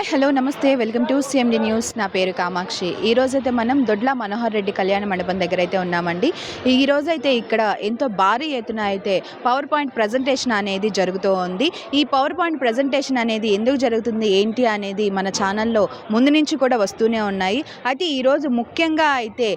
Hi hello namaste. Welcome to CMD news. నా పేరు కామాక్షి. ఈ రోజైతే మనం దొడ్ల మనోహర్ రెడ్డి కళ్యాణ మండపం దగ్గర అయితే ఉన్నామండి. ఈ రోజైతే ఇక్కడ ఎంతో భారీ ఎత్తున అయితే పవర్ పాయింట్ ప్రజెంటేషన్ అనేది జరుగుతూ ఉంది. ఈ పవర్ పాయింట్ ప్రజెంటేషన్ అనేది ఎందుకు జరుగుతుంది? ఏంటి అనేది మన ఛానల్లో ముందు నుంచి కూడా వస్తూనే ఉన్నాయి. అయితే ఈరోజు ముఖ్యంగా అయితే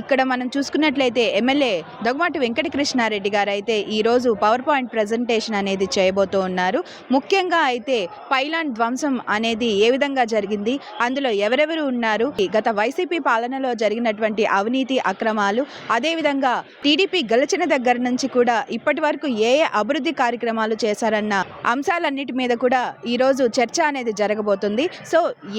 ఇక్కడ మనం చూసుకున్నట్లయితే ఎమ్మెల్యే దగ్గమాటి వెంకటకృష్ణారెడ్డి గారు అయితే ఈరోజు పవర్ పాయింట్ ప్రజెంటేషన్ అనేది చేయబోతూ ఉన్నారు. ముఖ్యంగా అయితే పైలాన్ ధ్వంసం అనేది ఏ విధంగా జరిగింది. అందులో ఎవరెవరు ఉన్నారు? గత వైసీపీ పాలనలో జరిగినటువంటి అవినీతి అక్రమాలు అదేవిధంగా టీడీపీ గెలిచిన దగ్గర నుంచి కూడా ఇప్పటి వరకు ఏ ఏ అభివృద్ధి కార్యక్రమాలు చేశారన్న అంశాలన్నిటి మీద కూడా ఈరోజు చర్చ అనేది జరగబోతుంది. సో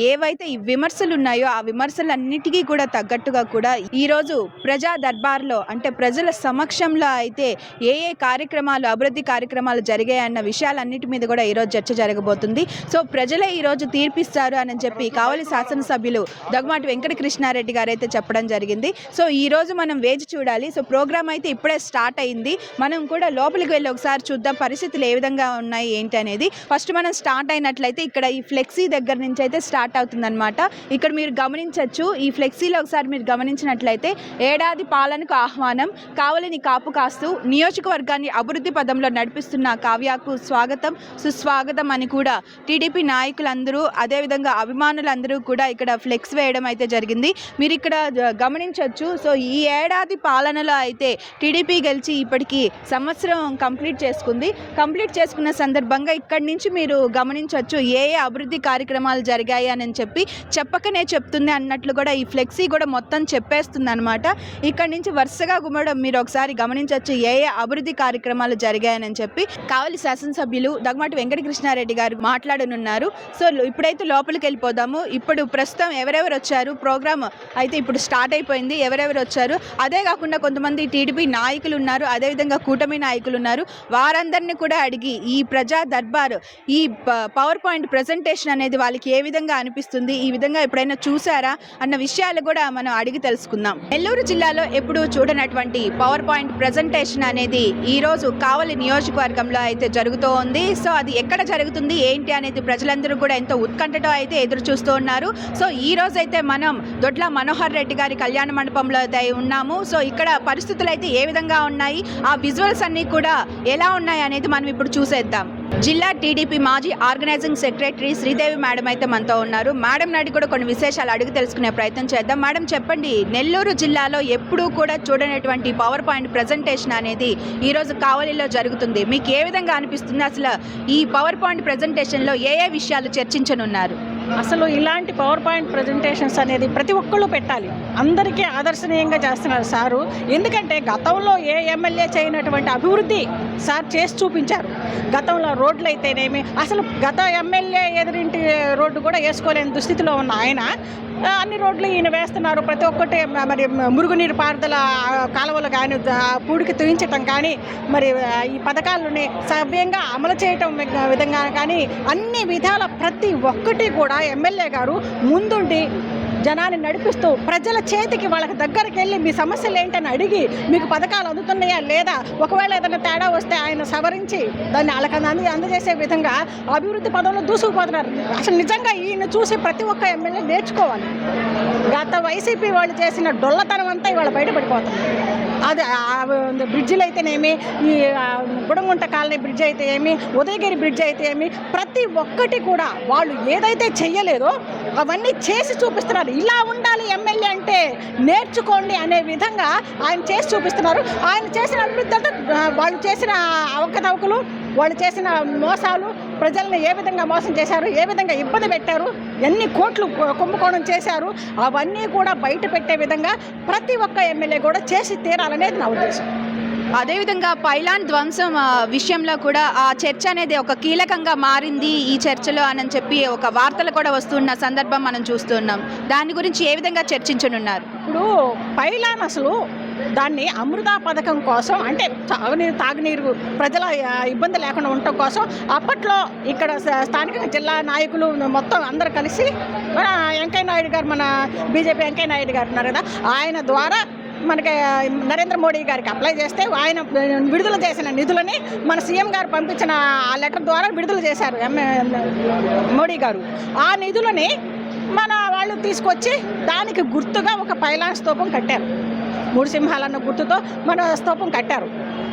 ఏవైతే ఈ విమర్శలు ఉన్నాయో ఆ విమర్శలన్నిటికీ కూడా తగ్గట్టుగా కూడా ఈరోజు ప్రజా దర్బార్లో అంటే ప్రజల సమక్షంలో అయితే ఏ ఏ కార్యక్రమాలు అభివృద్ధి కార్యక్రమాలు జరిగాయన్న విషయాలన్నిటి మీద కూడా ఈరోజు చర్చ జరగబోతుంది. సో ప్రజలే ఈరోజు కల్పిస్తారు అని చెప్పి కావలి శాసనసభ్యులు దగ్గమాటి వెంకటకృష్ణారెడ్డి గారు అయితే చెప్పడం జరిగింది. సో ఈ రోజు మనం వేచి చూడాలి. సో ప్రోగ్రామ్ అయితే ఇప్పుడే స్టార్ట్ అయింది. మనం కూడా లోపలికి వెళ్ళి ఒకసారి చూద్దాం పరిస్థితులు ఏ విధంగా ఉన్నాయి ఏంటి అనేది. ఫస్ట్ మనం స్టార్ట్ అయినట్లయితే ఇక్కడ ఈ ఫ్లెక్సీ దగ్గర నుంచి అయితే స్టార్ట్ అవుతుందన్నమాట. ఇక్కడ మీరు గమనించవచ్చు ఈ ఫ్లెక్సీలో ఒకసారి మీరు గమనించినట్లయితే ఏడాది పాలనకు ఆహ్వానం. కావలిని కాపు కాస్తూ నియోజకవర్గాన్ని అభివృద్ధి పదంలో నడిపిస్తున్న కావ్యకు స్వాగతం సుస్వాగతం అని కూడా టీడీపీ నాయకులందరూ అదేవిధంగా అభిమానులందరూ కూడా ఇక్కడ ఫ్లెక్స్ వేయడం అయితే జరిగింది. మీరు ఇక్కడ గమనించవచ్చు సో ఈ ఏడాది పాలనలో అయితే టీడీపీ గెలిచి ఇప్పటికీ సంవత్సరం కంప్లీట్ చేసుకుంది. కంప్లీట్ చేసుకున్న సందర్భంగా ఇక్కడి నుంచి మీరు గమనించవచ్చు ఏ ఏ అభివృద్ధి కార్యక్రమాలు జరిగాయి అని చెప్పి. చెప్పకనే చెప్తుంది అన్నట్లు కూడా ఈ ఫ్లెక్సీ కూడా మొత్తం చెప్పేస్తుంది అనమాట ఇక్కడి నుంచి వరుసగా గుమ్మడం మీరు ఒకసారి గమనించవచ్చు ఏ ఏ అభివృద్ధి కార్యక్రమాలు జరిగాయని చెప్పి. కావలి శాసనసభ్యులు దగ్గమాటి వెంకటకృష్ణారెడ్డి గారు మాట్లాడనున్నారు. సో ఇప్పుడైతే తర్వాత లోపలికి వెళ్ళిపోదాము. ఇప్పుడు ప్రస్తుతం ఎవరెవరు వచ్చారు? ప్రోగ్రామ్ అయితే ఇప్పుడు స్టార్ట్ అయిపోయింది. ఎవరెవరు వచ్చారు? అదే కాకుండా కొంతమంది టీడీపీ నాయకులు ఉన్నారు. అదేవిధంగా కూటమి నాయకులు ఉన్నారు. వారందరినీ కూడా అడిగి ఈ ప్రజా దర్బార్ ఈ ప- పవర్ పాయింట్ ప్రజెంటేషన్ అనేది వాళ్ళకి ఏ విధంగా అనిపిస్తుంది? ఈ విధంగా ఎప్పుడైనా చూసారా? అన్న విషయాలు కూడా మనం అడిగి తెలుసుకుందాం. నెల్లూరు జిల్లాలో ఎప్పుడూ చూడనటువంటి పవర్ పాయింట్ ప్రజెంటేషన్ అనేది ఈ రోజు కావలి నియోజకవర్గంలో అయితే జరుగుతూ ఉంది సో అది ఎక్కడ జరుగుతుంది? ఏంటి అనేది ప్రజలందరూ కూడా ఎంతో ఉత్కంఠ ఉత్కంఠతో అయితే ఎదురు చూస్తూ ఉన్నారు. సో ఈ రోజు అయితే మనం దొడ్ల మనోహర్ రెడ్డి గారి కళ్యాణ మండపంలో అయితే ఉన్నాము. సో ఇక్కడ పరిస్థితులు అయితే ఏ విధంగా ఉన్నాయి? ఆ విజువల్స్ అన్నీ కూడా ఎలా ఉన్నాయి అనేది మనం ఇప్పుడు చూసేద్దాం. జిల్లా టీడీపీ మాజీ ఆర్గనైజింగ్ సెక్రటరీ శ్రీదేవి మేడం అయితే మనతో ఉన్నారు. మేడం నాటి కూడా కొన్ని విశేషాలు అడిగి తెలుసుకునే ప్రయత్నం చేద్దాం. మేడం చెప్పండి నెల్లూరు జిల్లాలో ఎప్పుడూ కూడా చూడనటువంటి పవర్ పాయింట్ ప్రజెంటేషన్ అనేది ఈరోజు కావలిలో జరుగుతుంది. మీకు ఏ విధంగా అనిపిస్తుంది? అసలు ఈ పవర్ పాయింట్ ప్రజెంటేషన్లో ఏ ఏ విషయాలు చర్చించనున్నారు? అసలు ఇలాంటి పవర్ పాయింట్ ప్రజెంటేషన్స్ అనేది ప్రతి ఒక్కళ్ళు పెట్టాలి. అందరికీ ఆదర్శనీయంగా చేస్తున్నారు సారు. ఎందుకంటే గతంలో ఏ ఎమ్మెల్యే చేయనటువంటి అభివృద్ధి సార్ చేసి చూపించారు. గతంలో రోడ్లు అయితేనేమి అసలు గత ఎమ్మెల్యే ఎదురింటి రోడ్డు కూడా వేసుకోలేని దుస్థితిలో ఉన్న ఆయన అన్ని రోడ్లు ఈయన వేస్తున్నారు. ప్రతి ఒక్కటి మరి మురుగునీరు పారుదల కాలువలు కానీ పూడికి తుయించటం కానీ మరి ఈ పథకాలని సవ్యంగా అమలు చేయటం విధంగా కానీ అన్ని విధాల ప్రతి ఒక్కటి కూడా ఎమ్మెల్యే గారు ముందుండి జనాన్ని నడిపిస్తూ ప్రజల చేతికి వాళ్ళకి దగ్గరికి వెళ్ళి మీ సమస్యలు ఏంటని అడిగి మీకు పథకాలు అందుతున్నాయా లేదా? ఒకవేళ ఏదైనా తేడా వస్తే ఆయన సవరించి దాన్ని వాళ్ళకి అంద అందజేసే విధంగా అభివృద్ధి పదంలో దూసుకుపోతున్నారు. అసలు నిజంగా ఈయన చూసి ప్రతి ఒక్క ఎమ్మెల్యే నేర్చుకోవాలి. గత వైసీపీ వాళ్ళు చేసిన డొల్లతనం అంతా ఇవాళ బయటపడిపోతుంది. అది బ్రిడ్జిలు అయితేనేమి ఈ ఆ, గుడగుంట కాలనీ బ్రిడ్జ్ అయితే ఏమి ఉదయగిరి బ్రిడ్జ్ అయితే ఏమి ప్రతి ఒక్కటి కూడా వాళ్ళు ఏదైతే చెయ్యలేదో అవన్నీ చేసి చూపిస్తున్నారు. ఇలా ఉండాలి ఎమ్మెల్యే అంటే నేర్చుకోండి అనే విధంగా ఆయన చేసి చూపిస్తున్నారు. ఆయన చేసిన అభివృద్ధి అంటే వాళ్ళు చేసిన అవకతవకలు వాళ్ళు చేసిన మోసాలు ప్రజల్ని ఏ విధంగా మోసం చేశారు ఏ విధంగా ఇబ్బంది పెట్టారు ఎన్ని కోట్లు కుంభకోణం చేశారు అవన్నీ కూడా బయట పెట్టే విధంగా ప్రతి ఒక్క ఎమ్మెల్యే కూడా చేసి తీరాలనేది నా ఉద్దేశం. అదేవిధంగా పైలాన్ ధ్వంసం విషయంలో కూడా ఆ చర్చ అనేది ఒక కీలకంగా మారింది ఈ చర్చలో అని చెప్పి ఒక వార్తలు కూడా వస్తున్న సందర్భం మనం చూస్తున్నాం. దాని గురించి ఏ విధంగా చర్చించనున్నారు? ఇప్పుడు పైలాన్ అసలు దాన్ని అమృత పథకం కోసం అంటే తాగునీరు తాగునీరు ప్రజల ఇబ్బంది లేకుండా ఉండటం కోసం అప్పట్లో ఇక్కడ స్థానిక జిల్లా నాయకులు మొత్తం అందరు కలిసి మన వెంకయ్య నాయుడు గారు మన బీజేపీ వెంకయ్య నాయుడు గారు ఉన్నారు కదా ఆయన ద్వారా మనకి నరేంద్ర మోడీ గారికి అప్లై చేస్తే ఆయన విడుదల చేసిన నిధులని మన సీఎం గారు పంపించిన ఆ లెటర్ ద్వారా విడుదల చేశారు ఎమ్మె- మోడీ గారు. ఆ నిధులని మన వాళ్ళు తీసుకొచ్చి దానికి గుర్తుగా ఒక పైలాన్ స్తూపం కట్టారు. మూడు సింహాలన్న గుర్తుతో మన స్తూపం కట్టారు.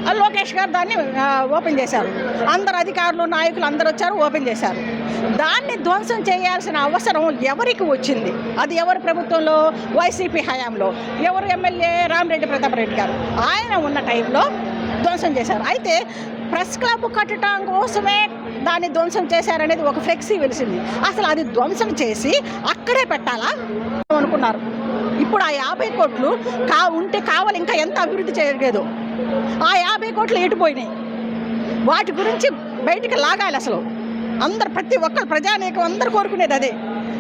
లోకేష్ గారు దాన్ని ఓపెన్ చేశారు. అందరు అధికారులు నాయకులు అందరు వచ్చారు ఓపెన్ చేశారు. దాన్ని ధ్వంసం చేయాల్సిన అవసరం ఎవరికి వచ్చింది? అది ఎవరి ప్రభుత్వంలో? వైసీపీ హయాంలో. ఎవరు ఎమ్మెల్యే? రామిరెడ్డి ప్రతాప్ రెడ్డి గారు. ఆయన ఉన్న టైంలో ధ్వంసం చేశారు. అయితే ప్రెస్ క్లబ్ కట్టడం కోసమే దాన్ని ధ్వంసం చేశారనేది ఒక ఫ్లెక్సీ వెలిసింది. అసలు అది ధ్వంసం చేసి అక్కడే పెట్టాలా? అనుకున్నారు. ఇప్పుడు ఆ యాభై కోట్లు కా ఉంటే కావాలి ఇంకా ఎంత అభివృద్ధి చేయలేదు. ఆ యాభై కోట్లు ఎటుపోయినాయి వాటి గురించి బయటికి లాగాలి అసలు. అందరు ప్రతి ఒక్కరు ప్రజానీకం అందరు కోరుకునేది అదే.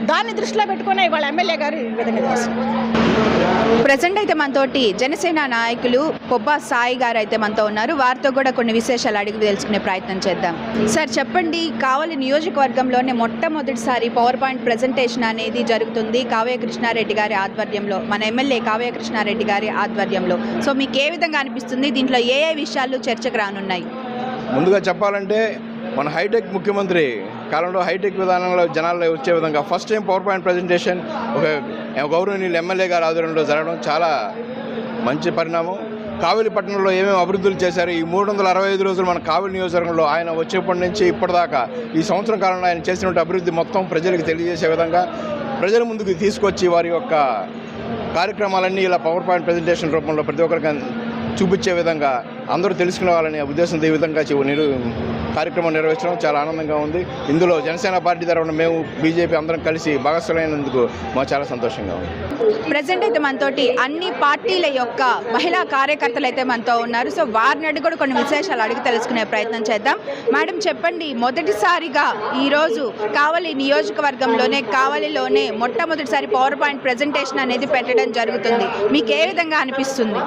దాన్ని దృష్టిలో పెట్టుకునే వాళ్ళ ఎమ్మెల్యే గారు ఈ విధంగా చేస్తారు ప్రజెంట్ అయితే మనతోటి జనసేన నాయకులు పొబ్బా సాయి గారు అయితే మనతో ఉన్నారు. వారితో కూడా కొన్ని విశేషాలు అడిగి తెలుసుకునే ప్రయత్నం చేద్దాం. సార్ చెప్పండి కావలి నియోజకవర్గంలోనే మొట్టమొదటిసారి పవర్ పాయింట్ ప్రజెంటేషన్ అనేది జరుగుతుంది కావ్య కృష్ణారెడ్డి గారి ఆధ్వర్యంలో మన ఎమ్మెల్యే కావ్య కృష్ణారెడ్డి గారి ఆధ్వర్యంలో. సో మీకు ఏ విధంగా అనిపిస్తుంది? దీంట్లో ఏ ఏ విషయాలు చర్చకు రానున్నాయి? ముందుగా చెప్పాలంటే మన హైటెక్ ముఖ్యమంత్రి కాలంలో హైటెక్ విధానంలో జనాల్లో వచ్చే విధంగా first time power point presentation ఒక గౌరవనీయులు ఎమ్మెల్యే గారి ఆధ్వర్యంలో జరగడం చాలా మంచి పరిణామం. కావేలి పట్టణంలో ఏమేమి అభివృద్ధులు చేశారు? ఈ మూడు వందల అరవై ఐదు రోజులు మన కావలి నియోజకవర్గంలో ఆయన వచ్చేప్పటి నుంచి ఇప్పటిదాకా ఈ సంవత్సరం కాలంలో ఆయన చేసినటువంటి అభివృద్ధి మొత్తం ప్రజలకు తెలియజేసే విధంగా ప్రజల ముందుకు తీసుకొచ్చి వారి యొక్క కార్యక్రమాలన్నీ ఇలా పవర్ పాయింట్ ప్రజెంటేషన్ రూపంలో ప్రతి ఒక్కరికి చూపించే విధంగా అందరూ తెలుసుకోవాలనే ఉద్దేశంతో ఈ విధంగా కార్యక్రమం నిర్వహించడం చాలా ఆనందంగా ఉంది. ఇందులో జనసేన పార్టీ తరఫున మేము బీజేపీ అందరం కలిసి భాగస్వామైనందుకు మాకు చాలా సంతోషంగా ఉంది. ప్రజెంట్ అయితే మనతోటి అన్ని పార్టీల యొక్క మహిళా కార్యకర్తలు అయితే మనతో ఉన్నారు. సో వారిని అడిగి కూడా కొన్ని విశేషాలు అడిగి తెలుసుకునే ప్రయత్నం చేద్దాం. మేడం చెప్పండి మొదటిసారిగా ఈరోజు కావలి నియోజకవర్గంలోనే కావలిలోనే మొట్టమొదటిసారి పవర్ పాయింట్ ప్రజెంటేషన్ అనేది పెట్టడం జరుగుతుంది. మీకు ఏ విధంగా అనిపిస్తుంది?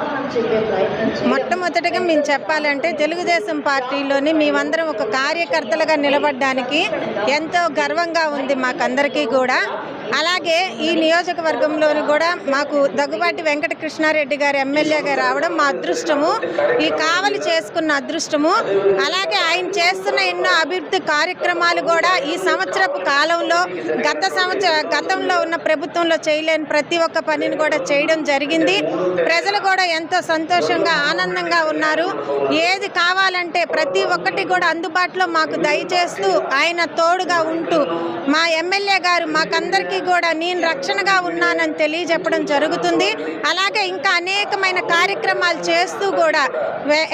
మొట్టమొదటిగా మేము చెప్పాలంటే తెలుగుదేశం పార్టీలోని మేమందరం ఒక కార్యకర్తలుగా నిలబడడానికి ఎంతో గర్వంగా ఉంది మాకందరికీ కూడా. అలాగే ఈ నియోజకవర్గంలోని కూడా మాకు దగ్గుబాటి వెంకట కృష్ణారెడ్డి గారు ఎమ్మెల్యేగా రావడం మా అదృష్టము. ఈ కావలి చేసుకున్న అదృష్టము. అలాగే ఆయన చేస్తున్న ఎన్నో అభివృద్ధి కార్యక్రమాలు కూడా ఈ సంవత్సరపు కాలంలో గత సంవత్సర గతంలో ఉన్న ప్రభుత్వంలో చేయలేని ప్రతి ఒక్క పనిని కూడా చేయడం జరిగింది. ప్రజలు కూడా ఎంతో సంతోషంగా ఆనందంగా ఉన్నారు. ఏది కావాలంటే ప్రతి ఒక్కటి కూడా అందుబాటులో మాకు దయచేస్తూ ఆయన తోడుగా ఉంటూ మా ఎమ్మెల్యే గారు మాకందరికీ కూడా నేను రక్షణగా ఉన్నానని తెలియజెప్పడం జరుగుతుంది. అలాగే ఇంకా అనేకమైన కార్యక్రమాలు చేస్తూ కూడా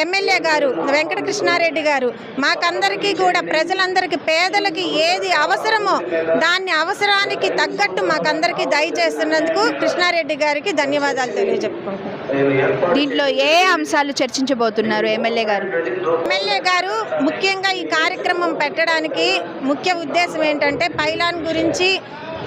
ఎమ్మెల్యే గారు వెంకటకృష్ణారెడ్డి గారు మాకందరికీ కూడా ప్రజలందరికీ పేదలకి ఏది అవసరమో దాన్ని అవసరానికి తగ్గట్టు మాకందరికీ దయచేస్తున్నందుకు కృష్ణారెడ్డి గారికి ధన్యవాదాలు తెలియజెప్పుకుంటున్నాను. దీంట్లో ఏ అంశాలు చర్చించబోతున్నారు ఎమ్మెల్యే గారు? ఎమ్మెల్యే గారు ముఖ్యంగా ఈ కార్యక్రమం పెట్టడానికి ముఖ్య ఉద్దేశం ఏంటంటే పైలాన్ గురించి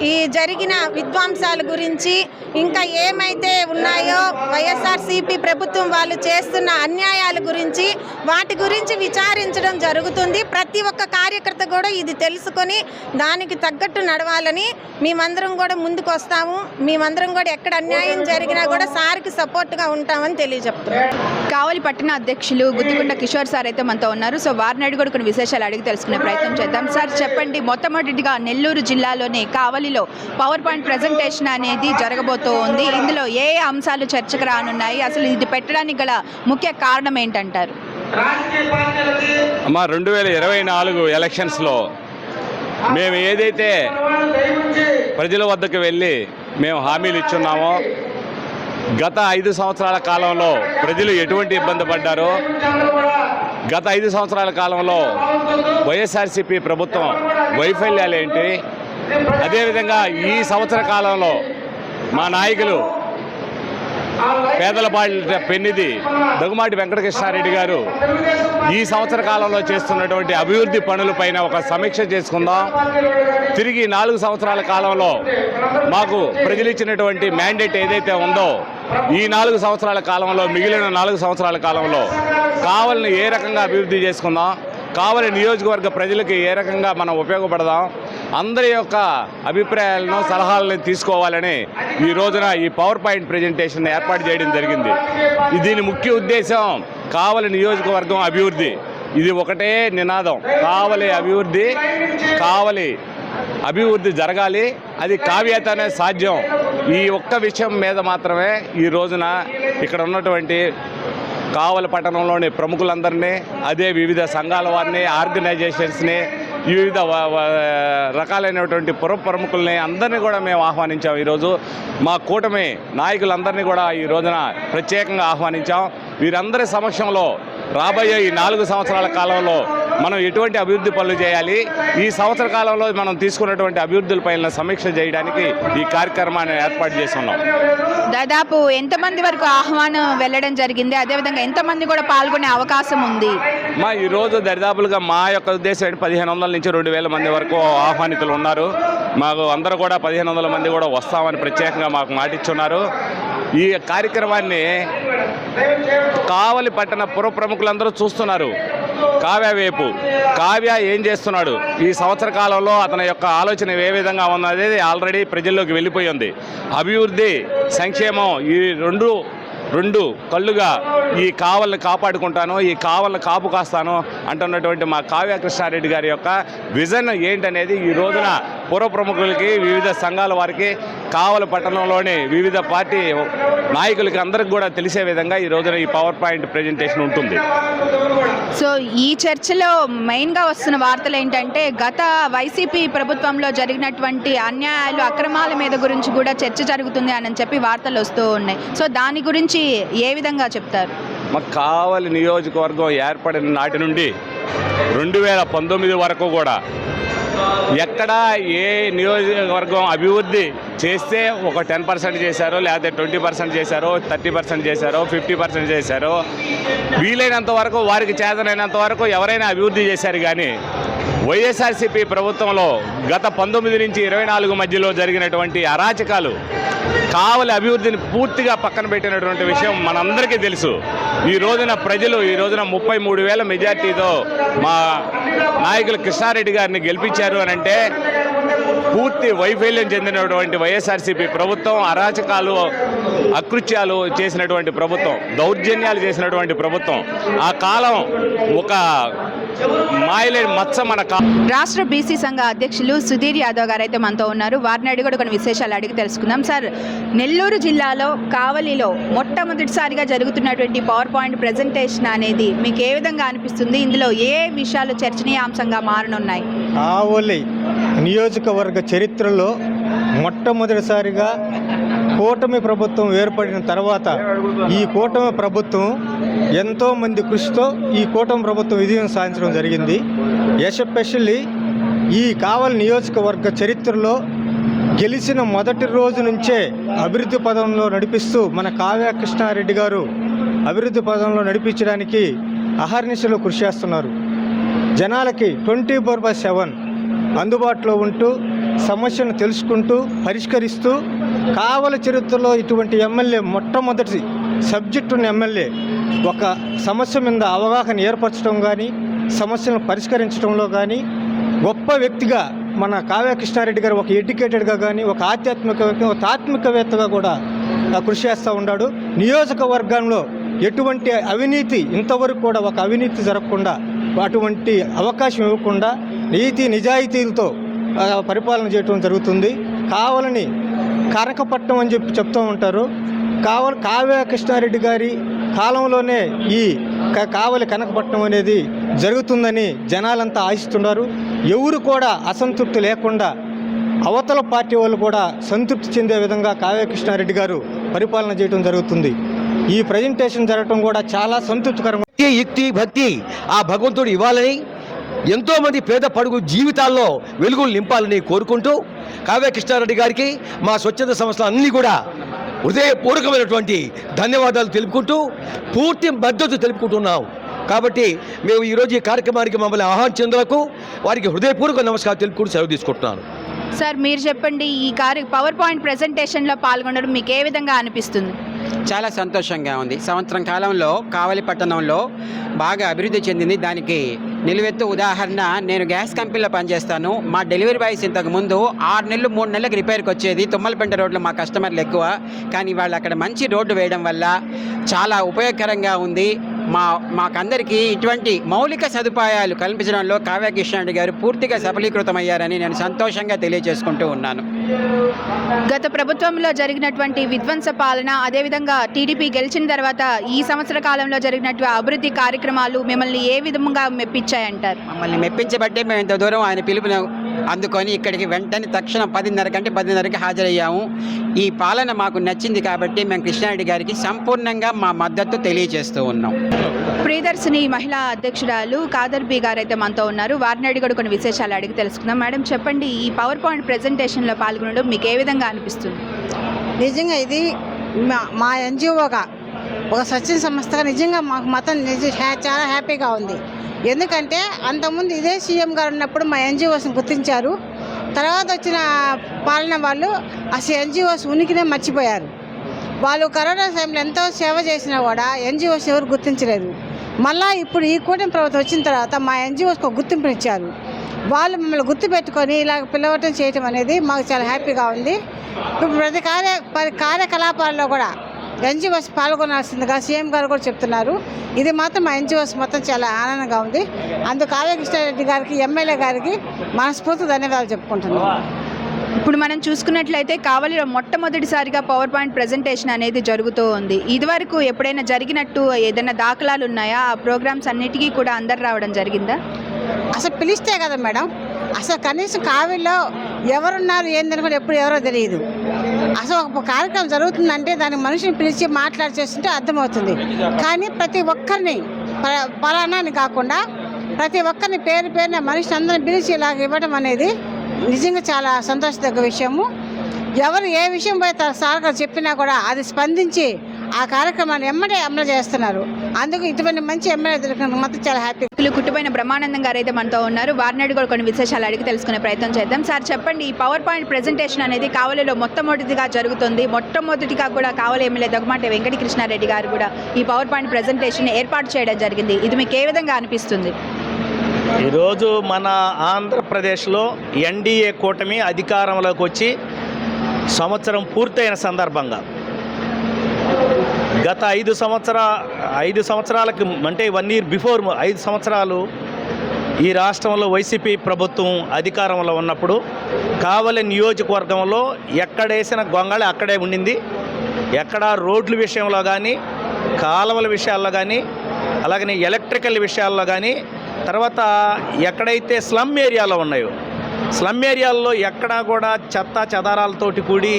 ఈ జరిగిన విధ్వంసాల గురించి ఇంకా ఏమైతే ఉన్నాయో వైఎస్ఆర్సీపీ ప్రభుత్వం వాళ్ళు చేస్తున్న అన్యాయాల గురించి వాటి గురించి విచారించడం జరుగుతుంది. ప్రతి ఒక్క కార్యకర్త కూడా ఇది తెలుసుకొని దానికి తగ్గట్టు నడవాలని మేమందరం కూడా ముందుకు వస్తాము. మేమందరం కూడా ఎక్కడ అన్యాయం జరిగినా కూడా సార్కి సపోర్ట్గా ఉంటామని తెలియజెప్తున్నాం. కావలి పట్టణ అధ్యక్షులు గుత్తికొండ కిషోర్ సార్ అయితే మనతో ఉన్నారు. సో వారిని కూడా కొన్ని విశేషాలు అడిగి తెలుసుకునే ప్రయత్నం చేద్దాం. సార్ చెప్పండి. మొట్టమొదటిగా నెల్లూరు జిల్లాలోనే కావలిలో పవర్ పాయింట్ ప్రజెంటేషన్ అనేది జరగబోతూ ఉంది. ఇందులో ఏ ఏ అంశాలు చర్చకు రానున్నాయి? అసలు ఇది పెట్టడానికి గల ముఖ్య కారణం ఏంటంటారు? అమ్మ రెండు వేల ఇరవై నాలుగు ఎలక్షన్స్లో మేము ఏదైతే ప్రజల వద్దకు వెళ్ళి మేము హామీలు ఇచ్చున్నామో గత ఐదు సంవత్సరాల కాలంలో ప్రజలు ఎటువంటి ఇబ్బంది పడ్డారో గత ఐదు సంవత్సరాల కాలంలో వైఎస్ఆర్సీపీ ప్రభుత్వం వైఫల్యాలు ఏంటి అదేవిధంగా ఈ సంవత్సర కాలంలో మా నాయకులు పేదల బాధ్యత పెన్నిది దగ్గుమాటి వెంకటకృష్ణారెడ్డి గారు ఈ సంవత్సర కాలంలో చేస్తున్నటువంటి అభివృద్ధి పనులపైన ఒక సమీక్ష చేసుకుందాం. తిరిగి నాలుగు సంవత్సరాల కాలంలో మాకు ప్రజలు ఇచ్చినటువంటి మ్యాండేట్ ఏదైతే ఉందో ఈ నాలుగు సంవత్సరాల కాలంలో మిగిలిన నాలుగు సంవత్సరాల కాలంలో కావలిని ఏ రకంగా అభివృద్ధి చేసుకుందాం కావలి నియోజకవర్గ ప్రజలకి ఏ రకంగా మనం ఉపయోగపడదాం అందరి యొక్క అభిప్రాయాలను సలహాలను తీసుకోవాలని ఈ రోజున ఈ పవర్ పాయింట్ ప్రజెంటేషన్ ఏర్పాటు చేయడం జరిగింది. దీని ముఖ్య ఉద్దేశం కావలి నియోజకవర్గం అభివృద్ధి. ఇది ఒకటే నినాదం. కావలి అభివృద్ధి కావలి అభివృద్ధి జరగాలి అది కావ్యతనే సాధ్యం. ఈ ఒక్క విషయం మీద మాత్రమే ఈ రోజున ఇక్కడ ఉన్నటువంటి కావలి పట్టణంలోని ప్రముఖులందరినీ అదే వివిధ సంఘాల వారిని ఆర్గనైజేషన్స్ని వివిధ రకాలైనటువంటి పుర ప్రముఖుల్ని అందరినీ కూడా మేము ఆహ్వానించాం. ఈరోజు మా కూటమి నాయకులందరినీ కూడా ఈ రోజున ప్రత్యేకంగా ఆహ్వానించాం. వీరందరి సమక్షంలో రాబోయే ఈ నాలుగు సంవత్సరాల కాలంలో మనం ఎటువంటి అభివృద్ధి పనులు చేయాలి? ఈ సంవత్సర కాలంలో మనం తీసుకున్నటువంటి అభివృద్ధులపైన సమీక్ష చేయడానికి ఈ కార్యక్రమాన్ని ఏర్పాటు చేసి ఉన్నాం దాదాపు ఎంతమంది వరకు ఆహ్వానం వెళ్ళడం జరిగింది? అదేవిధంగా ఎంతమంది కూడా పాల్గొనే అవకాశం ఉంది? మా ఈరోజు దరిదాపులుగా మా యొక్క ఉద్దేశం పదిహేను వందల నుంచి రెండు వేల మంది వరకు ఆహ్వానితులు ఉన్నారు. మాకు అందరూ కూడా పదిహేను వందల మంది కూడా వస్తామని ప్రత్యేకంగా మాకు మాటిచ్చున్నారు. ఈ కార్యక్రమాన్ని కావలి పట్టణ పుర ప్రముఖులందరూ చూస్తున్నారు. కావ్య వైపు. కావ్య ఏం చేస్తున్నాడు? ఈ సంవత్సర కాలంలో అతని యొక్క ఆలోచన ఏ విధంగా ఉన్నది? ఆల్రెడీ ప్రజల్లోకి వెళ్ళిపోయి ఉంది. అభివృద్ధి సంక్షేమం ఈ రెండు రెండు కళ్ళుగా ఈ కావల్ని కాపాడుకుంటాను ఈ కావల్ని కాపు కాస్తాను అంటున్నటువంటి మా కావ్య కృష్ణారెడ్డి గారి యొక్క విజన్ ఏంటనేది ఈ రోజున పూర్వ ప్రముఖులకి వివిధ సంఘాల వారికి కావల పట్టణంలోని వివిధ పార్టీ నాయకులకి అందరికి కూడా తెలిసే విధంగా ఈ రోజున ఈ పవర్ పాయింట్ ప్రజెంటేషన్ ఉంటుంది. సో ఈ చర్చలో మెయిన్గా వస్తున్న వార్తలు ఏంటంటే గత వైసీపీ ప్రభుత్వంలో జరిగినటువంటి అన్యాయాలు అక్రమాల మీద గురించి కూడా చర్చ జరుగుతుంది అని చెప్పి వార్తలు వస్తూ ఉన్నాయి. సో దాని గురించి గురించి ఏ విధంగా చెప్తారు? మాకు కావలి నియోజకవర్గం ఏర్పడిన నాటి నుండి రెండు వేల పంతొమ్మిది వరకు కూడా ఎక్కడ ఏ నియోజకవర్గం అభివృద్ధి చేస్తే ఒక టెన్ పర్సెంట్ చేశారో లేకపోతే ట్వంటీ పర్సెంట్ చేశారో థర్టీ పర్సెంట్ చేశారో ఫిఫ్టీ పర్సెంట్ చేశారో వీలైనంత వరకు వారికి చేతనైనంత వరకు ఎవరైనా అభివృద్ధి చేశారు కానీ వైఎస్ఆర్సీపీ ప్రభుత్వంలో గత పంతొమ్మిది నుంచి ఇరవై నాలుగు మధ్యలో జరిగినటువంటి అరాచకాలు కావలి అభివృద్ధిని పూర్తిగా పక్కన పెట్టినటువంటి విషయం మనందరికీ తెలుసు. ఈ రోజున ప్రజలు ఈ రోజున ముప్పై మూడు వేల మెజార్టీతో మా నాయకులు కృష్ణారెడ్డి గారిని గెలిపించారు అని అంటే పూర్తి వైఫల్యం చెందినటువంటి వైఎస్ఆర్సీపీ ప్రభుత్వం అరాచకాలు అకృత్యాలు చేసినటువంటి ప్రభుత్వం దౌర్జన్యాలు చేసినటువంటి ప్రభుత్వం. ఆ కాలం ఒక మాయలేని మచ్చ మన రాష్ట్ర బీసీ సంఘ అధ్యక్షులు సుధీర్ యాదవ్ గారు అయితే మనతో ఉన్నారు. వారిని అడిగి కూడా కొన్ని విశేషాలు అడిగి తెలుసుకుందాం. సార్ నెల్లూరు జిల్లాలో కావలిలో మొట్టమొదటిసారిగా జరుగుతున్నటువంటి పవర్ పాయింట్ ప్రజెంటేషన్ అనేది మీకు ఏ విధంగా అనిపిస్తుంది? ఇందులో ఏ విషయాలు చర్చనీయాంశంగా మారనున్నాయి? ఆవలి నియోజకవర్గ చరిత్రలో మొట్టమొదటిసారిగా కూటమి ప్రభుత్వం ఏర్పడిన తర్వాత ఈ కూటమి ప్రభుత్వం ఎంతోమంది కృషితో ఈ కూటమి ప్రభుత్వం విజయం సాధించడం జరిగింది. ఎస్పెషల్లీ ఈ కావలి నియోజకవర్గ చరిత్రలో గెలిచిన మొదటి రోజు నుంచే అభివృద్ధి పదంలో నడిపిస్తూ మన కావ్య కృష్ణారెడ్డి గారు అభివృద్ధి పదంలో నడిపించడానికి అహర్నిశలు కృషి చేస్తున్నారు. జనాలకి ట్వంటీ ఫోర్ బై సెవెన్ అందుబాటులో ఉంటూ సమస్యను తెలుసుకుంటూ పరిష్కరిస్తూ కావల చరిత్రలో ఇటువంటి ఎమ్మెల్యే మొట్టమొదటి సబ్జెక్టు ఉన్న ఎమ్మెల్యే ఒక సమస్య మీద అవగాహన ఏర్పరచడం కానీ సమస్యలను పరిష్కరించడంలో కానీ గొప్ప వ్యక్తిగా మన కావ్య కృష్ణారెడ్డి గారు ఒక ఎడ్యుకేటెడ్గా కానీ ఒక ఆధ్యాత్మిక ఒక తాత్మికవేత్తగా కూడా కృషి చేస్తూ ఉన్నాడు. నియోజకవర్గంలో ఎటువంటి అవినీతి ఇంతవరకు కూడా ఒక అవినీతి జరగకుండా అటువంటి అవకాశం ఇవ్వకుండా నీతి నిజాయితీలతో పరిపాలన చేయటం జరుగుతుంది. కావాలని కనకపట్నం అని చెప్పి చెప్తూ ఉంటారు. కావలి కావ్య కృష్ణారెడ్డి గారి కాలంలోనే ఈ క- కావలి కనకపట్నం అనేది జరుగుతుందని జనాలంతా ఆశిస్తున్నారు. ఎవరు కూడా అసంతృప్తి లేకుండా అవతల పార్టీ వాళ్ళు కూడా సంతృప్తి చెందే విధంగా కావ్య కృష్ణారెడ్డి గారు పరిపాలన చేయడం జరుగుతుంది. ఈ ప్రజెంటేషన్ జరగడం కూడా చాలా సంతృప్తికరంగా యుక్తి భక్తి ఆ భగవంతుడు ఇవ్వాలని ఎంతోమంది పేద పడుగు జీవితాల్లో వెలుగులు నింపాలని కోరుకుంటూ కావ్య కృష్ణారెడ్డి గారికి మా స్వచ్ఛంద సంస్థలు అన్నీ కూడా హృదయపూర్వకమైనటువంటి ధన్యవాదాలు తెలుపుకుంటూ పూర్తి మద్దతు తెలుపుకుంటున్నాం. కాబట్టి మేము ఈరోజు ఈ కార్యక్రమానికి మమ్మల్ని ఆహ్వానించేందుకు వారికి హృదయపూర్వక నమస్కారం తెలుపుకుంటూ సెలవు తీసుకుంటున్నాను. సార్ మీరు చెప్పండి ఈ కార్య పవర్ పాయింట్ ప్రజెంటేషన్లో పాల్గొనడం మీకు ఏ విధంగా అనిపిస్తుంది? చాలా సంతోషంగా ఉంది. సంవత్సరం కాలంలో కావలి పట్టణంలో బాగా అభివృద్ధి చెందింది దానికి నిలువెత్తు ఉదాహరణ నేను గ్యాస్ కంపెనీలో పనిచేస్తాను. మా డెలివరీ బాయ్స్ ఇంతకు ముందు ఆరు నెలలు మూడు నెలలకు రిపేర్కి వచ్చేది. తుమ్మలపెంట రోడ్లో మా కస్టమర్లు ఎక్కువ. కానీ వాళ్ళు అక్కడ మంచి రోడ్డు వేయడం వల్ల చాలా ఉపయోగకరంగా ఉంది. మా మాకందరికీ ఇటువంటి మౌలిక సదుపాయాలు కల్పించడంలో కావ్య కృష్ణారెడ్డి గారు పూర్తిగా సఫలీకృతమయ్యారని నేను సంతోషంగా తెలియజేసుకుంటూ ఉన్నాను. గత ప్రభుత్వంలో జరిగినటువంటి విధ్వంస పాలన అదేవిధంగా టీడీపీ గెలిచిన తర్వాత ఈ సంవత్సర కాలంలో జరిగినటువంటి అభివృద్ధి కార్యక్రమాలు మిమ్మల్ని ఏ విధంగా మెప్పించాయంటారు? మమ్మల్ని మెప్పించబట్టే మేము ఇంత దూరం ఆయన పిలుపుని అందుకొని ఇక్కడికి వెంటనే తక్షణం పదిన్నర కంటే పదిన్నరకి హాజరయ్యాము. ఈ పాలన మాకు నచ్చింది కాబట్టి మేము కృష్ణారెడ్డి గారికి సంపూర్ణంగా మా మద్దతు తెలియజేస్తూ ఉన్నాం. ప్రియదర్శిని మహిళా అధ్యక్షురాలు కాదర్ బి గారు అయితే మనతో ఉన్నారు. వారిని అడిగి కూడా కొన్ని విశేషాలు అడిగి తెలుసుకుందాం. మేడం చెప్పండి ఈ పవర్ పాయింట్ ప్రెజెంటేషన్లో పాల్గొనడం మీకు ఏ విధంగా అనిపిస్తుంది? నిజంగా ఇది మా- మా ఎన్జిఓగా ఒక స్వచ్ఛంద సంస్థగా నిజంగా మాకు మతం నిజ హ్యా- చాలా హ్యాపీగా ఉంది. ఎందుకంటే అంతకుముందు ఇదే సీఎం గారు ఉన్నప్పుడు మా ఎన్జిఓస్ని గుర్తించారు. తర్వాత వచ్చిన పాలన వాళ్ళు అసలు ఎన్జిఓస్ ఉనికినే మర్చిపోయారు. వాళ్ళు కరోనా సమయంలో ఎంతో సేవ చేసినా కూడా ఎన్జిఓస్ ఎవరు గుర్తించలేదు. మళ్ళా ఇప్పుడు ఈ కూటమి ప్రభుత్వం వచ్చిన తర్వాత మా ఎన్జిఓస్కి ఒక గుర్తింపునిచ్చారు వాళ్ళు మమ్మల్ని గుర్తుపెట్టుకొని ఇలా పిలవటం చేయటం అనేది మాకు చాలా హ్యాపీగా ఉంది. ఇప్పుడు ప్రతి కార్య ప్రతి కార్యకలాపాల్లో కూడా ఎన్జిఓస్ పాల్గొనాల్సిందిగా సీఎం గారు కూడా చెప్తున్నారు. ఇది మాత్రం మా ఎన్జిఓస్ మొత్తం చాలా ఆనందంగా ఉంది. అందుకు కావ్య కృష్ణారెడ్డి గారికి ఎమ్మెల్యే గారికి మనస్ఫూర్తి ధన్యవాదాలు చెప్పుకుంటున్నాను ఇప్పుడు మనం చూసుకున్నట్లయితే కావలిలో మొట్టమొదటిసారిగా పవర్ పాయింట్ ప్రెజెంటేషన్ అనేది జరుగుతూ ఉంది. ఇదివరకు ఎప్పుడైనా జరిగినట్టు ఏదైనా దాఖలాలు ఉన్నాయా? ఆ ప్రోగ్రామ్స్ అన్నిటికీ కూడా అందరు రావడం జరిగిందా? అసలు పిలిస్తే కదా మేడం. అసలు కనీసం కావిలో ఎవరున్నారు ఏందని కూడా ఎప్పుడు ఎవరో తెలియదు. అసలు ఒక కార్యక్రమం జరుగుతుందంటే దాని మనిషిని పిలిచి మాట్లాడి చేస్తుంటే అర్థమవుతుంది. కానీ ప్రతి ఒక్కరిని ప- కాకుండా ప్రతి ఒక్కరిని పేరు పేరున మనిషిని అందరిని పిలిచి ఇలాగ ఇవ్వడం అనేది నిజంగా చాలా సంతోషదగ్గ విషయము. ఎవరు ఏ విషయం పోయి తన సార్ గారు చెప్పినా కూడా అది స్పందించి ఆ కార్యక్రమాన్ని ఎమ్మడే అమలు చేస్తున్నారు. అందుకు ఇటువంటి మంచి ఎమ్మెల్యే దొరికినందుకు మాత్రం చాలా హ్యాపీ కుట్టుపోయిన బ్రహ్మానందం గారు అయితే మనతో ఉన్నారు. వారిని అడిగి కూడా కొన్ని విశేషాలు అడిగి తెలుసుకునే ప్రయత్నం చేద్దాం. సార్ చెప్పండి ఈ పవర్ పాయింట్ ప్రెజెంటేషన్ అనేది కావలిలో మొట్టమొదటిగా జరుగుతుంది. మొట్టమొదటిగా కూడా కావలి ఎమ్మెల్యే దగ్గమాటి వెంకట కృష్ణారెడ్డి గారు కూడా ఈ పవర్ పాయింట్ ప్రెజెంటేషన్ ఏర్పాటు చేయడం జరిగింది. ఇది మీకు ఏ విధంగా అనిపిస్తుంది? ఈరోజు మన ఆంధ్రప్రదేశ్లో ఎన్డీఏ కూటమి అధికారంలోకి వచ్చి సంవత్సరం పూర్తయిన సందర్భంగా గత ఐదు సంవత్సర ఐదు సంవత్సరాలకి అంటే వన్ ఇయర్ బిఫోర్ ఐదు సంవత్సరాలు ఈ రాష్ట్రంలో వైసీపీ ప్రభుత్వం అధికారంలో ఉన్నప్పుడు కావలి నియోజకవర్గంలో ఎక్కడేసిన గొంగళి అక్కడే ఉండింది. ఎక్కడ రోడ్ల విషయంలో కానీ కాలువల విషయాల్లో కానీ అలాగనే ఎలక్ట్రికల్ విషయాల్లో కానీ తర్వాత ఎక్కడైతే స్లమ్ ఏరియాలో ఉన్నాయో స్లమ్ ఏరియాల్లో ఎక్కడా కూడా చెత్త చెదారాలతోటి కూడి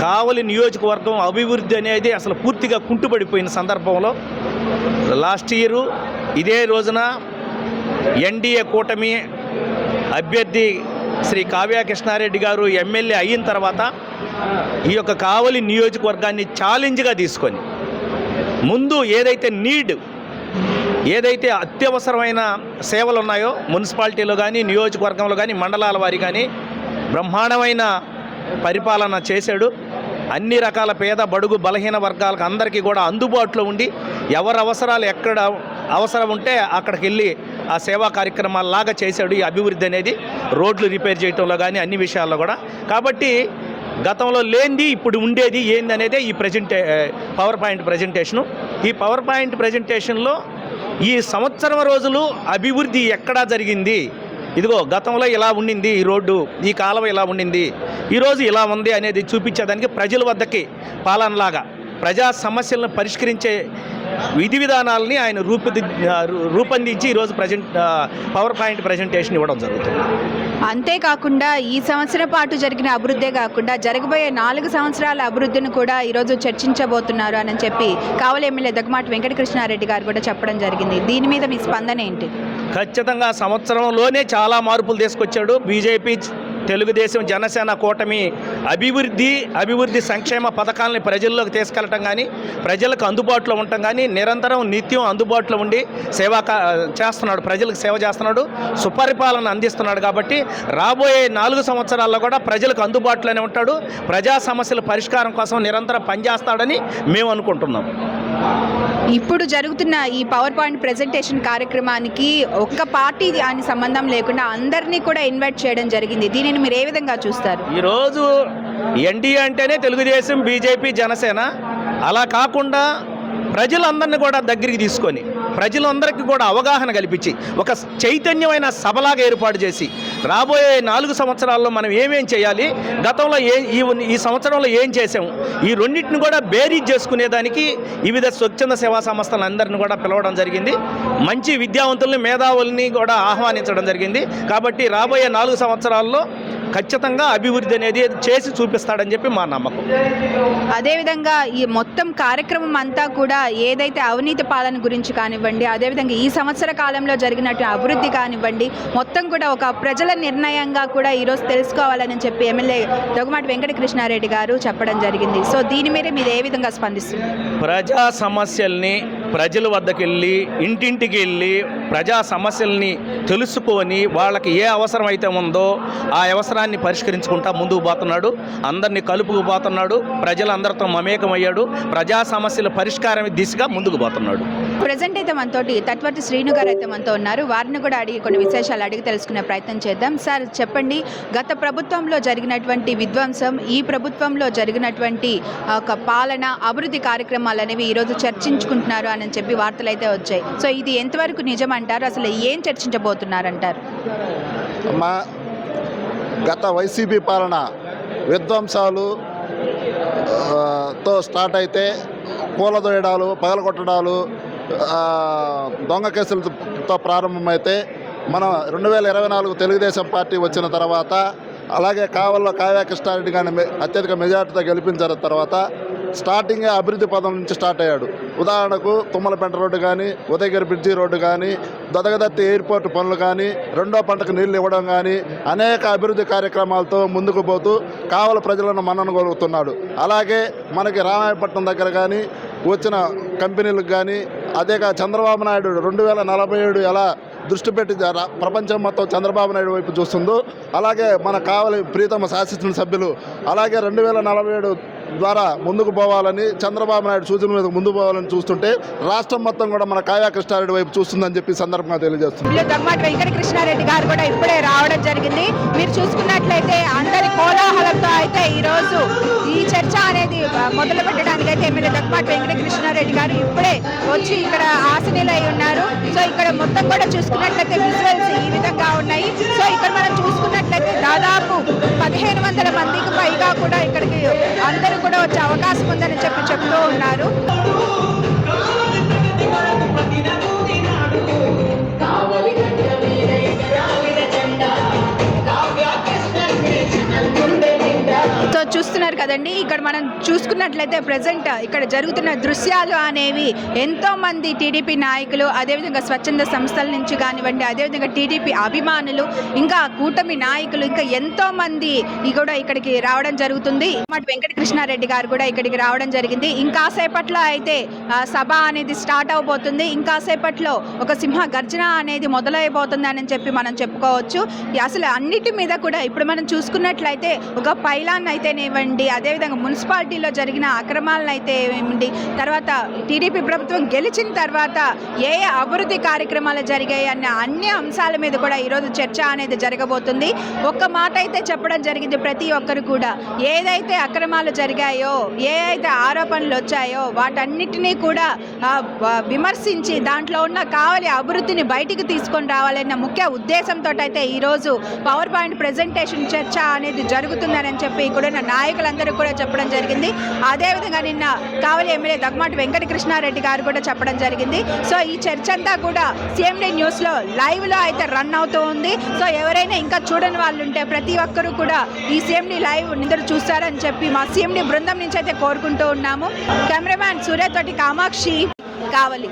కావలి నియోజకవర్గం అభివృద్ధి అనేది అసలు పూర్తిగా కుంటుపడిపోయిన సందర్భంలో లాస్ట్ ఇయరు ఇదే రోజున ఎన్డీఏ కూటమి అభ్యర్థి శ్రీ కావ్య కృష్ణారెడ్డి గారు ఎమ్మెల్యే అయిన తర్వాత ఈ యొక్క కావలి నియోజకవర్గాన్ని ఛాలెంజ్గా తీసుకొని ముందు ఏదైతే నీడ్ ఏదైతే అత్యవసరమైన సేవలు ఉన్నాయో మున్సిపాలిటీలో కానీ నియోజకవర్గంలో కానీ మండలాల వారి కానీ బ్రహ్మాండమైన పరిపాలన చేశాడు. అన్ని రకాల పేద బడుగు బలహీన వర్గాలకు అందరికీ కూడా అందుబాటులో ఉండి ఎవరి అవసరాలు ఎక్కడ అవసరం ఉంటే అక్కడికి వెళ్ళి ఆ సేవా కార్యక్రమాలలాగా చేశాడు ఈ అభివృద్ధి అనేది. రోడ్లు రిపేర్ చేయటంలో కానీ అన్ని విషయాల్లో కూడా. కాబట్టి గతంలో లేనిది ఇప్పుడు ఉండేది ఏంది అనేది ఈ ప్రజెంటే పవర్ పాయింట్ ప్రజెంటేషను. ఈ పవర్ పాయింట్ ప్రజెంటేషన్లో ఈ సంవత్సరం రోజులు అభివృద్ధి ఎక్కడా జరిగింది? ఇదిగో గతంలో ఇలా ఉండింది ఈ రోడ్డు ఈ కాలువ ఇలా ఉండింది. ఈరోజు ఇలా ఉంది అనేది చూపించేదానికి ప్రజల వద్దకి పాలనలాగా ప్రజా సమస్యలను పరిష్కరించే విధి విధానాలని ఆయన రూపుది రూపొందించి ఈరోజు ప్రజెంట్ పవర్ పాయింట్ ప్రజెంటేషన్ ఇవ్వడం జరుగుతుంది. అంతేకాకుండా ఈ సంవత్సరం పాటు జరిగిన అభివృద్ధే కాకుండా జరగబోయే నాలుగు సంవత్సరాల అభివృద్ధిని కూడా ఈరోజు చర్చించబోతున్నారు అని చెప్పి కావలి ఎమ్మెల్యే దగ్గమాటి వెంకటకృష్ణారెడ్డి గారు కూడా చెప్పడం జరిగింది. దీని మీద మీ స్పందన ఏంటి? ఖచ్చితంగా సంవత్సరంలోనే చాలా మార్పులు తీసుకొచ్చాడు బీజేపీ తెలుగుదేశం జనసేన కూటమి అభివృద్ధి అభివృద్ధి సంక్షేమ పథకాలని ప్రజల్లోకి తీసుకెళ్ళటం కానీ ప్రజలకు అందుబాటులో ఉండటం కానీ నిరంతరం నిత్యం అందుబాటులో ఉండి సేవా కా- చేస్తున్నాడు ప్రజలకు సేవ చేస్తున్నాడు సుపరిపాలన అందిస్తున్నాడు కాబట్టి రాబోయే నాలుగు సంవత్సరాల్లో కూడా ప్రజలకు అందుబాటులోనే ఉంటాడు ప్రజా సమస్యల పరిష్కారం కోసం నిరంతరం పనిచేస్తాడని మేము అనుకుంటున్నాం. ఇప్పుడు జరుగుతున్న ఈ పవర్ పాయింట్ ప్రెజెంటేషన్ కార్యక్రమానికి ఒక్క పార్టీ అని సంబంధం లేకుండా అందరినీ కూడా ఇన్వైట్ చేయడం జరిగింది. దీన్ని మీరు ఏ విధంగా చూస్తారు? ఈరోజు ఎన్డీఏ అంటేనే తెలుగుదేశం బీజేపీ జనసేన. అలా కాకుండా ప్రజలందరినీ కూడా దగ్గరికి తీసుకొని ప్రజలందరికీ కూడా అవగాహన కల్పించి ఒక చైతన్యమైన సభలాగా ఏర్పాటు చేసి రాబోయే నాలుగు సంవత్సరాల్లో మనం ఏమేం చేయాలి గతంలో ఏ ఈ ఈ సంవత్సరంలో ఏం చేసాము ఈ రెండింటిని కూడా బేరీజ్ చేసుకునేదానికి వివిధ స్వచ్ఛంద సేవా సంస్థలందరిని కూడా పిలవడం జరిగింది. మంచి విద్యావంతుల్ని మేధావుల్ని కూడా ఆహ్వానించడం జరిగింది. కాబట్టి రాబోయే నాలుగు సంవత్సరాల్లో ఖచ్చితంగా అభివృద్ధి అనేది చేసి చూపిస్తాడని చెప్పి మా నమ్మకం. అదేవిధంగా ఈ మొత్తం కార్యక్రమం అంతా కూడా ఏదైతే అవినీతి పాలన గురించి కానీ కానివ్వండి అదేవిధంగా ఈ సంవత్సర కాలంలో జరిగినట్టు అభివృద్ధి కానివ్వండి మొత్తం కూడా ఒక ప్రజల నిర్ణయంగా కూడా ఈరోజు తెలుసుకోవాలని చెప్పి ఎమ్మెల్యే దొగమాటి వెంకటకృష్ణారెడ్డి గారు చెప్పడం జరిగింది. సో దీని మీద మీరు ఏ విధంగా స్పందిస్తుంది ప్రజా సమస్యల్ని ప్రజల వద్దకు వెళ్ళి ఇంటింటికి వెళ్ళి ప్రజా సమస్యల్ని తెలుసుకొని వాళ్ళకి ఏ అవసరం అయితే ఉందో ఆ అవసరాన్ని పరిష్కరించుకుంటా ముందుకు పోతున్నాడు. అందరినీ కలుపుకు పోతున్నాడు. ప్రజలందరితో మమేకమయ్యాడు. ప్రజా సమస్యల పరిష్కారం దిశగా ముందుకు పోతున్నాడు. ప్రజెంట్ అయితే మనతోటి తట్వర్తి శ్రీను గారు అయితే మనతో ఉన్నారు. వారిని కూడా అడిగి కొన్ని విశేషాలు అడిగి తెలుసుకునే ప్రయత్నం చేద్దాం. సార్ చెప్పండి. గత ప్రభుత్వంలో జరిగినటువంటి విధ్వంసం ఈ ప్రభుత్వంలో జరిగినటువంటి ఒక పాలన అభివృద్ధి కార్యక్రమాలు అనేవి ఈరోజు చర్చించుకుంటున్నారు అని చెప్పి వార్తలు అయితే వచ్చాయి. సో ఇది ఎంతవరకు నిజం అంటారు? అసలు ఏం చర్చించబోతున్నారంటారు? మా గత వైసీపీ పాలన విధ్వంసాలు తో స్టార్ట్ అయితే పూలదోయడాలు పగలగొట్టడాలు దొంగ కేసులతో ప్రారంభమైతే మనం రెండు వేల ఇరవై నాలుగు తెలుగుదేశం పార్టీ వచ్చిన తర్వాత అలాగే కావల్లో కావ్య కృష్ణారెడ్డి గారిని అత్యధిక మెజార్టీతో గెలిపించిన తర్వాత స్టార్టింగ్ అభివృద్ధి పదం నుంచి స్టార్ట్ అయ్యాడు. ఉదాహరణకు తుమ్మలపెంట రోడ్డు కానీ ఉదయగిరి బ్రిడ్జి రోడ్డు కానీ దొదగదత్తి ఎయిర్పోర్ట్ పనులు కానీ రెండో పంటకు నీళ్ళు ఇవ్వడం కానీ అనేక అభివృద్ధి కార్యక్రమాలతో ముందుకు పోతూ కావల ప్రజలను మన్ననగలుగుతున్నాడు అలాగే మనకి రామాయపట్నం దగ్గర కానీ వచ్చిన కంపెనీలకు కానీ అదే చంద్రబాబు నాయుడు రెండు వేల నలభై ఏడు ఎలా దృష్టి పెట్టి ప్రపంచం మొత్తం చంద్రబాబు నాయుడు వైపు చూస్తుందో అలాగే మన కావలి ప్రీతమ శాసన సభ్యులు అలాగే రెండు వేల నలభై ఏడు ద్వారా ముందుకు పోవాలని చంద్రబాబు నాయుడు సూచన మీద ముందుకు పోవాలని చూస్తుంటే రాష్ట్రం మొత్తం కూడా మన కావ్య కృష్ణారెడ్డి వైపు చూస్తుందని చెప్పి సందర్భంగా తెలియజేస్తుంది. ఇందులో వెంకటకృష్ణారెడ్డి గారు కూడా ఇప్పుడే రావడం జరిగింది. మీరు చూసుకున్నట్లయితే అందరి కోలాహలంతో అయితే ఈరోజు ఈ చర్చ అనేది మొదలు పెట్టడానికి అయితే ఎమ్మెల్యే దొంగమాటి వెంకటకృష్ణారెడ్డి గారు ఇప్పుడే వచ్చి ఇక్కడ ఆసనీలు అయి ఉన్నారు. సో ఇక్కడ మొత్తం కూడా చూసుకున్నట్లయితే విజువల్స్ ఈ విధంగా ఉన్నాయి. సో ఇక్కడ మనం చూసుకున్నట్లయితే దాదాపు పదిహేను వందల మందికి పైగా కూడా ఇక్కడికి అందరూ కూడా వచ్చే అవకాశం ఉందని చెప్పి చెప్తూ ఉన్నారు. చూస్తున్నారు కదండి. ఇక్కడ మనం చూసుకున్నట్లయితే ప్రజెంట్ ఇక్కడ జరుగుతున్న దృశ్యాలు అనేవి ఎంతో మంది టీడీపీ నాయకులు అదేవిధంగా స్వచ్ఛంద సంస్థల నుంచి కానివ్వండి అదేవిధంగా టీడీపీ అభిమానులు ఇంకా కూటమి నాయకులు ఇంకా ఎంతో మంది కూడా ఇక్కడికి రావడం జరుగుతుంది. మాట వెంకటకృష్ణారెడ్డి గారు కూడా ఇక్కడికి రావడం జరిగింది. ఇంకా సేపట్లో అయితే సభ అనేది స్టార్ట్ అవబోతుంది. ఇంకా సేపట్లో ఒక సింహ గర్జన అనేది మొదలైపోతుంది అని చెప్పి మనం చెప్పుకోవచ్చు. అసలు అన్నిటి మీద కూడా ఇప్పుడు మనం చూసుకున్నట్లయితే ఒక పైలాన్ కానివ్వండి అదేవిధంగా మున్సిపాలిటీలో జరిగిన అక్రమాలను అయితే ఏమిటి తర్వాత టీడీపీ ప్రభుత్వం గెలిచిన తర్వాత ఏ ఏ అభివృద్ధి కార్యక్రమాలు జరిగాయి అన్న అన్ని అంశాల మీద కూడా ఈరోజు చర్చ అనేది జరగబోతుంది. ఒక్క మాట అయితే చెప్పడం జరిగింది ప్రతి ఒక్కరు కూడా. ఏదైతే అక్రమాలు జరిగాయో ఏ అయితే ఆరోపణలు వచ్చాయో వాటన్నిటినీ కూడా విమర్శించి దాంట్లో ఉన్న కావలి అభివృద్ధిని బయటికి తీసుకొని రావాలన్న ముఖ్య ఉద్దేశంతో అయితే ఈరోజు పవర్ పాయింట్ ప్రజెంటేషన్ చర్చ అనేది జరుగుతుందని చెప్పి కూడా నాయకులందరూ కూడా చెప్పడం జరిగింది. అదేవిధంగా నిన్న కావలి ఎమ్మెల్యే దగ్గమాటి వెంకటకృష్ణారెడ్డి గారు కూడా చెప్పడం జరిగింది. సో ఈ చర్చ అంతా కూడా సిఎండి న్యూస్లో లైవ్లో అయితే రన్ అవుతూ ఉంది. సో ఎవరైనా ఇంకా చూడని వాళ్ళు ఉంటే ప్రతి ఒక్కరూ కూడా ఈ సిఎండి లైవ్ నిద్ర చూస్తారని చెప్పి మా సిఎండి బృందం నుంచి అయితే కోరుకుంటూ ఉన్నాము. కెమెరామ్యాన్ సూర్య తోటి కామాక్షి కావలి.